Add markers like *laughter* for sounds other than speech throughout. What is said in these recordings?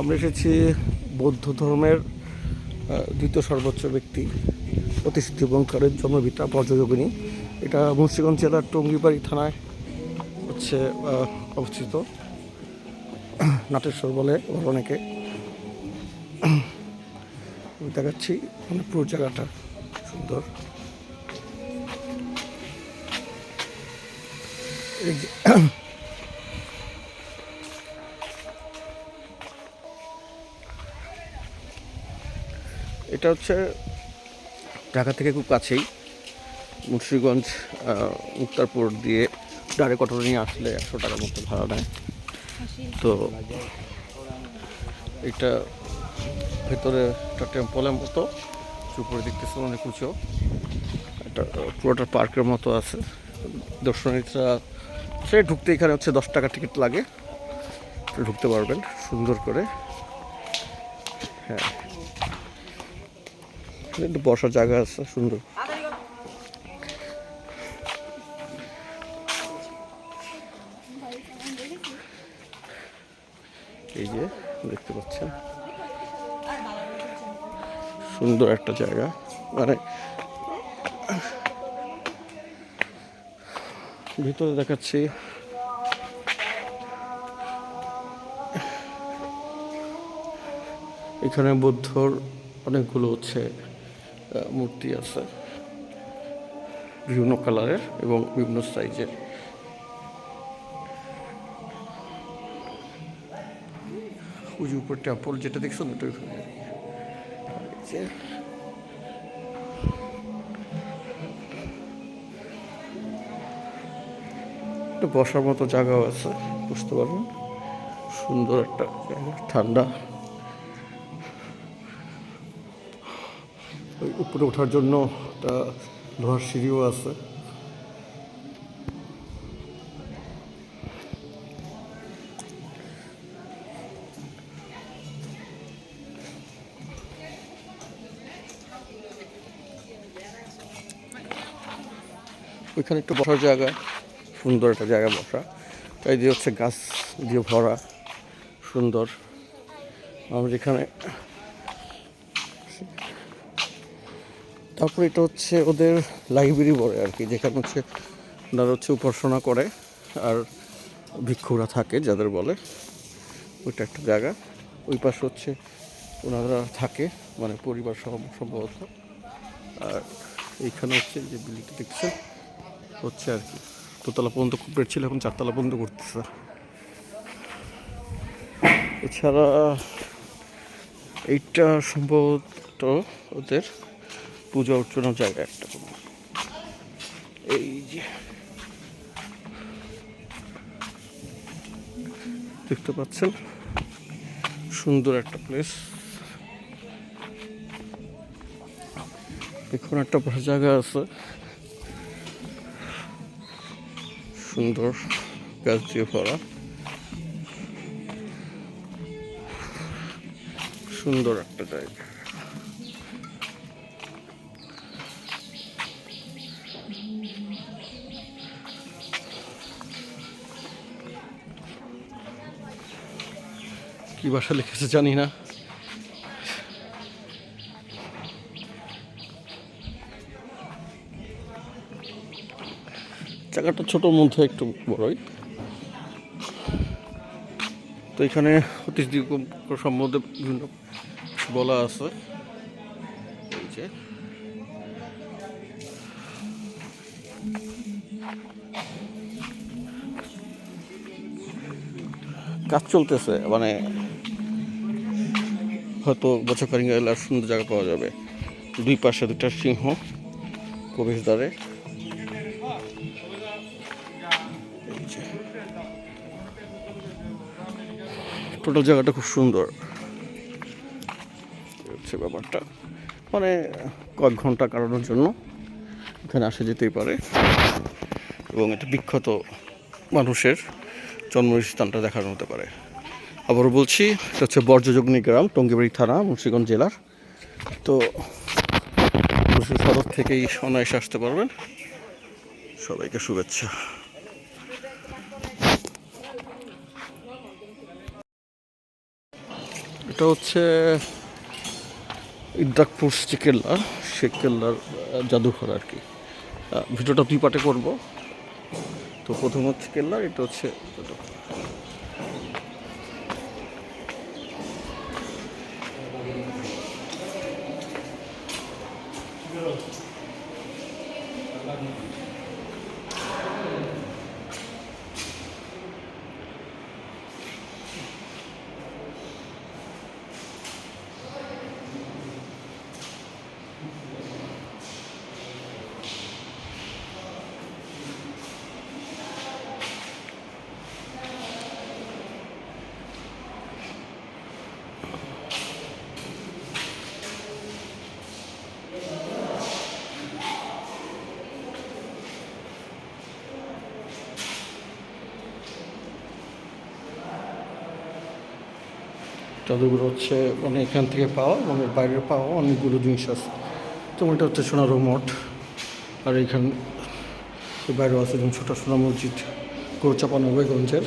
আমরা এসেছি বৌদ্ধ ধর্মের দ্বিতীয় সর্বোচ্চ ব্যক্তি অতিসিদ্ধি বঙ্কারের জন্মভিটা বজ্রযোগিনী এটা মুন্সিগঞ্জ জেলার টঙ্গিবাড়ি থানায় হচ্ছে অবস্থিত। নাটেশ্বর বলে ওর অনেকে। দেখাচ্ছি মানে পুরো জায়গাটা, সুন্দর। এই যে এটা হচ্ছে ঢাকা থেকে খুব কাছেই মুন্সিগঞ্জ উত্তরপুর দিয়ে ডারে অটো নিয়ে আসলে একশো টাকার মতো ভাড়া নেয়। তো এটা ভেতরে একটা টেম্পলের মতো উপরে দেখতেছে অনেক উঁচু। এটা পুরোটা পার্কের মতো আছে। দর্শনার্থীরা সে ঢুকতে এখানে হচ্ছে দশ টাকা টিকিট লাগে। ঢুকতে পারবেন সুন্দর করে। হ্যাঁ। একটু বসার জায়গা আছে, সুন্দর। এই যে, দেখতে পাচ্ছেন? সুন্দর একটা জায়গা। মানে ভিতরে দেখাচ্ছি। এখানে বুদ্ধর অনেকগুলো হচ্ছে মূর্তি আছে। বিভিন্ন কালারের এবং বিভিন্ন সাইজের। উপর টেম্পল যেটা দেখছ না ওটা ওইখানে। একটা বসার মতো জায়গাও আছে, বুঝতে পারবেন সুন্দর একটা ঠান্ডা। ওই উপরে ওঠার জন্য একটা লোহার সিঁড়িও আছে। ওইখানে একটু বসার জায়গা, সুন্দর একটা জায়গা বসা। তাই দিয়ে হচ্ছে গাছ দিয়ে ভরা, সুন্দর। আমরা এখানে তারপর এটা হচ্ছে ওদের লাইব্রেরি বলে আর কি, যেখানে হচ্ছে ওনারা হচ্ছে উপাসনা করে আর ভিক্ষুরা থাকে যাদের বলে। ওইটা একটা জায়গা। ওই পাশে হচ্ছে ওনারা থাকে মানে পরিবার সহ সম্ভবত। আর এইখানে হচ্ছে যে বিল্ডিংটা দেখছেন, হচ্ছে আর কি। দোতলা পর্যন্ত কমপ্লিট ছিল, এখন চারতলা পর্যন্ত করতেছে এছাড়া এইটা সম্ভবত ওদের পূজা অর্চনার জায়গা একটা কোনো এই যে। দেখতে পাচ্ছেন? সুন্দর একটা প্লেস এখন একটা জায়গা আছে। সুন্দর গাছ দিয়ে ভরা। সুন্দর একটা জায়গা। কি ভাষা লিখেছে জানি না। জায়গাটা ছোটোর মধ্যে একটু বড়ই। তো এখানে অতিথি সম্বন্ধে বিভিন্ন বলা আছে। এই যে। কাজ চলতেছে মানে হয়তো বছর খানিক গেলে আর সুন্দর জায়গা পাওয়া যাবে। দুই পাশে দুটা সিংহ প্রবেশদ্বারে। টোটাল জায়গাটা খুব সুন্দর। হচ্ছে ব্যাপারটা। মানে কয়েক ঘণ্টা কাটানোর জন্য এখানে আসা যেতেই পারে। এবং এটা বিখ্যাত মানুষের জন্মস্থানটা দেখানো হতে পারে। আবারও বলছি, এটা হচ্ছে বর্জ্যযোগনী গ্রাম, টঙ্গিবাড়ি থানা, মুন্সিগঞ্জ জেলার। তো মুন্সি সদর থেকেই অনায়াসে আসতে পারবেন। সবাইকে শুভেচ্ছা। এটা হচ্ছে ইদ্রাকপুর যে কেল্লা কেল্লার জাদুঘর আর কি। ভিডিওটা দুই পার্টে করব। তো প্রথম হচ্ছে কেল্লা এটা হচ্ছে জাদুঘর। হচ্ছে মানে এখান থেকে পাওয়া মানে বাইরে পাওয়া অনেকগুলো জিনিস আছে। যেমন এটা হচ্ছে সোনারু মঠ, আর এখান বাইরেও আছে যেমন ছোটা সোনা মসজিদ গৌরচাপা নবীগঞ্জের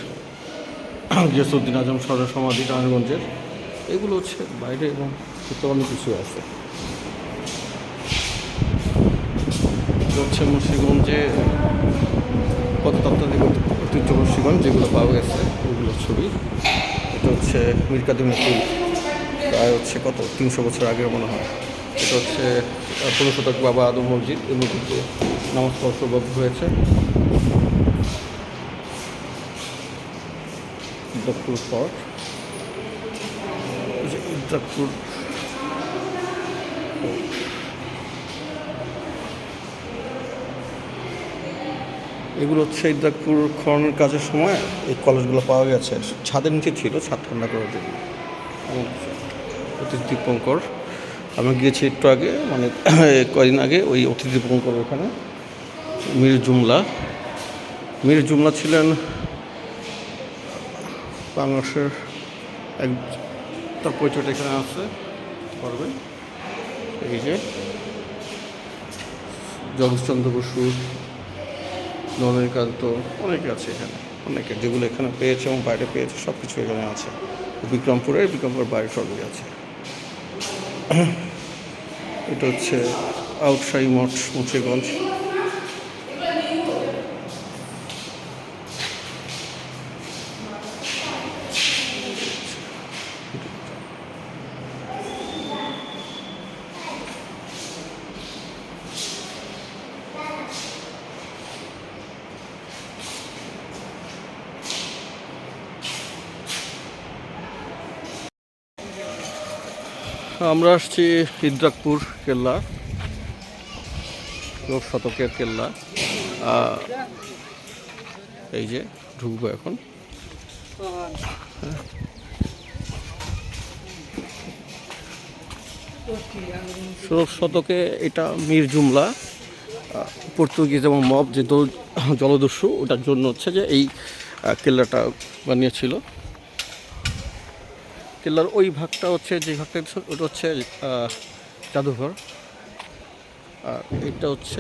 গিয়াসুদ্দিন আজম সরের সমাধি রায়গঞ্জের। এগুলো হচ্ছে বাইরে এবং অনেক কিছু আছে। হচ্ছে মুন্সিগঞ্জে পদতত্ত্বাধিক ঐতিহ্য মুন্সিগঞ্জ, যেগুলো পাওয়া গেছে, ওগুলোর ছবি। এটা হচ্ছে মীর পুল প্রায় হচ্ছে কত? তিনশো বছর আগের মনে হয়। এটা হচ্ছে পুরো শতক বাবা আদম মসজিদ, এর দিয়ে নামাজ হয়েছে। ইদ্রাকপুর ফর্ট। এগুলো হচ্ছে ইদ্রাকপুর খননের কাজের সময় এই কলেজগুলো পাওয়া গেছে। ছাদের নিচে ছিল, ছাদ ঠান্ডা করার জন্য। অতীত দীপঙ্কর। আমি গিয়েছি একটু আগে মানে *clears throat* কয়দিন আগে ওই অতীত দীপঙ্কর ওখানে, মীর জুমলা। মীর জুমলা ছিলেন বাংলাদেশের এক, তার পরিচয়টা এখানে আছে করবে এই যে, জগৎচন্দ্র বসু নবনীকান্ত অনেকে আছে এখানে। অনেকে যেগুলো এখানে পেয়েছে এবং বাইরে পেয়েছে সব কিছু এখানে আছে। বিক্রমপুরের বিক্রমপুর বাইরে সবই আছে। এটা হচ্ছে আউটসাই মঠ মুন্সিগঞ্জ আমরা আসছি ইদ্রাকপুর কেল্লা লোক শতকের কেল্লা। এই যে ঢুকবো এখন। ষোড়শ শতকে এটা মীর জুমলা পর্তুগিজ এবং মব যে জলদস্যু, ওটার জন্য হচ্ছে যে এই কেল্লাটা বানিয়েছিল। কেল্লার ওই ভাগটা হচ্ছে, যে ভাগটা ওটা হচ্ছে জাদুঘর। আর এটা হচ্ছে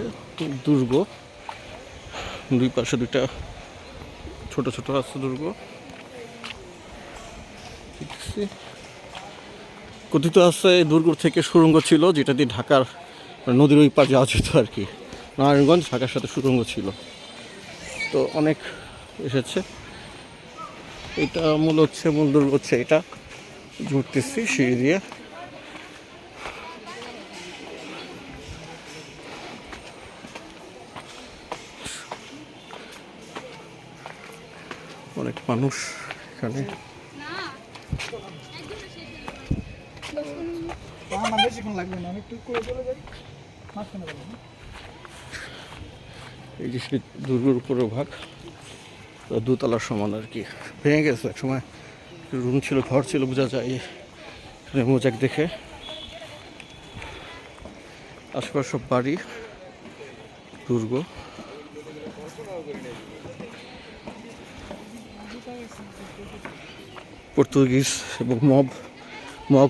দুর্গ। দুই পাশে দুইটা ছোট ছোট আছে দুর্গ। কথিত আছে এই দুর্গ থেকে সুরঙ্গ ছিল, যেটা দিয়ে ঢাকার নদীর ওই পার যাওয়া যেত আর কি। নারায়ণগঞ্জ, ঢাকার সাথে সুরঙ্গ ছিল। তো অনেক এসেছে। এটা মূল হচ্ছে, মূল দুর্গ হচ্ছে এটা। ঘুরতেছি সিঁড়ি দিয়ে অনেক মানুষ এখানে? এই যে সেই দুর্গের উপরে ভাগ দোতলার সমান আর কি। ভেঙে গেছে এক সময়। রুম ছিল, ঘর ছিল, বোঝা যায়। মোজাক দেখে। আশপাশ সব বাড়ি, দুর্গ। পর্তুগিজ এবং মগ মগ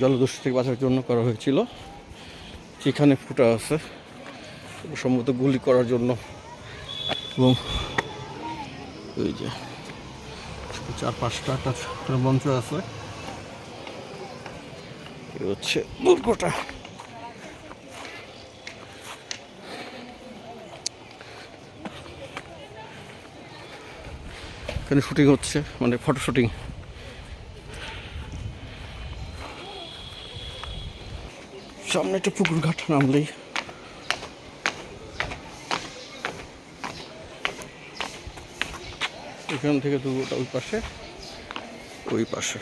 জলদস্যু থেকে বাঁচার জন্য করা হয়েছিল। যেখানে ফুটা আছে। সম্ভবত গুলি করার জন্য। এবং এই যে চার পাঁচটা একটা মঞ্চ আছে। হচ্ছে দুর্গটা এখানে শুটিং হচ্ছে মানে ফটো শুটিং সামনে একটা পুকুর ঘাট নামলেই এখান থেকে দুর্গটা ওই পাশে। ওই পাশে।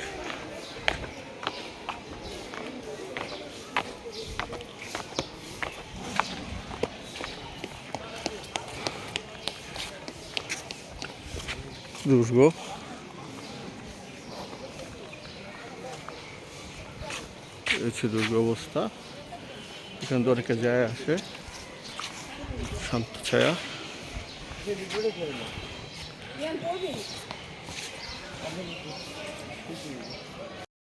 দুর্গ হচ্ছে দুর্গ অবস্থা। এখানে তো অনেকে যায় আসে। শান্ত ছায়া। Yang.